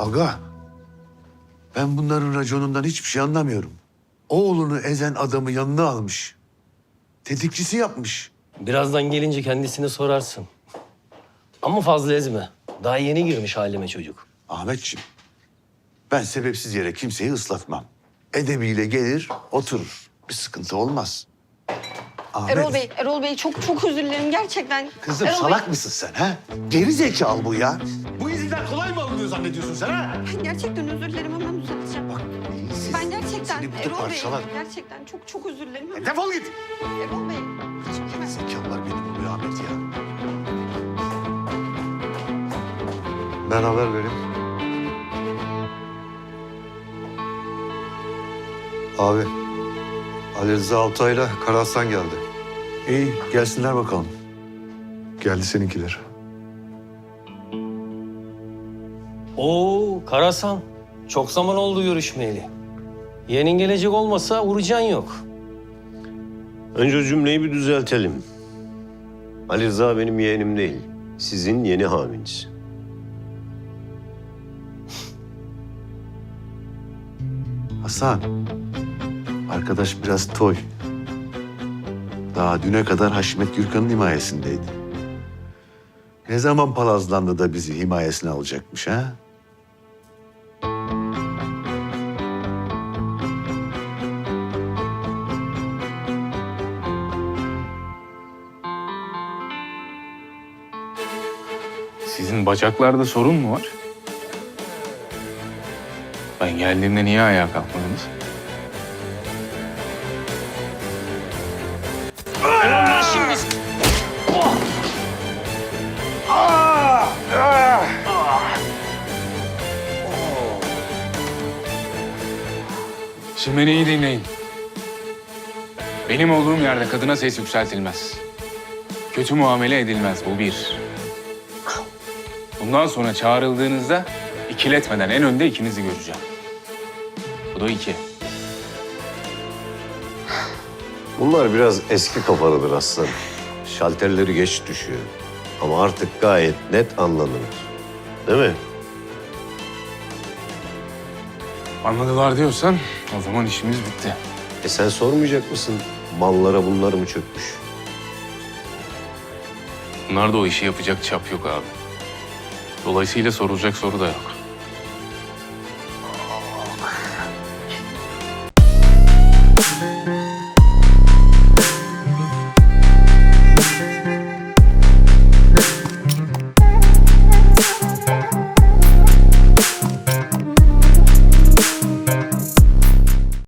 Aga, ben bunların raconundan hiçbir şey anlamıyorum. Oğlunu ezen adamı yanına almış. Tetikçisi yapmış. Birazdan gelince kendisine sorarsın. Ama fazla ezme. Daha yeni girmiş halime çocuk. Ahmetciğim, ben sebepsiz yere kimseyi ıslatmam. Edebiyle gelir, oturur. Bir sıkıntı olmaz. Ahmet, Erol Bey, Erol Bey çok çok özür dilerim gerçekten. Kızım Erol salak mısın sen ha? Geri zekalı bu ya. Zannediyorsun sen ha? Bey, gerçekten özür dilerim hemen düzelteceğim. Bak, beyinsiz. ben gerçekten Seni bu tür Erol Bey, parçalar. gerçekten çok çok özür dilerim. Hemen. Defol git. Erol Bey, hemen. Zekalılar beni buluyor Ahmet ya. Ben haber vereyim. Abi, Ali Rıza Altay'la Karaslan geldi. İyi, gelsinler bakalım. Geldi seninkiler. Oo Karasan. Çok zaman oldu görüşmeyeli. Yeğenin gelecek olmasa uğrayacan yok. Önce o cümleyi bir düzeltelim. Ali Rıza benim yeğenim değil. Sizin yeni haminiz. Hasan, arkadaş biraz toy. Daha düne kadar Haşmet Gürkan'ın himayesindeydi. Ne zaman palazlandı da bizi himayesine alacakmış ha? Sizin bacaklarda sorun mu var? Ben geldiğimde niye ayağa kalkmadınız? Şimdi beni iyi dinleyin. Benim olduğum yerde kadına ses yükseltilmez. Kötü muamele edilmez bu bir. Bundan sonra çağrıldığınızda ikiletmeden en önde ikinizi göreceğim. Bu da iki. Bunlar biraz eski kafalıdır aslan. Şalterleri geç düşüyor. Ama artık gayet net anlanır. Değil mi? Anladılar diyorsan o zaman işimiz bitti. E sen sormayacak mısın? Mallara bunlar mı çökmüş? Bunlarda o işi yapacak çap yok abi. Dolayısıyla sorulacak soru da yok.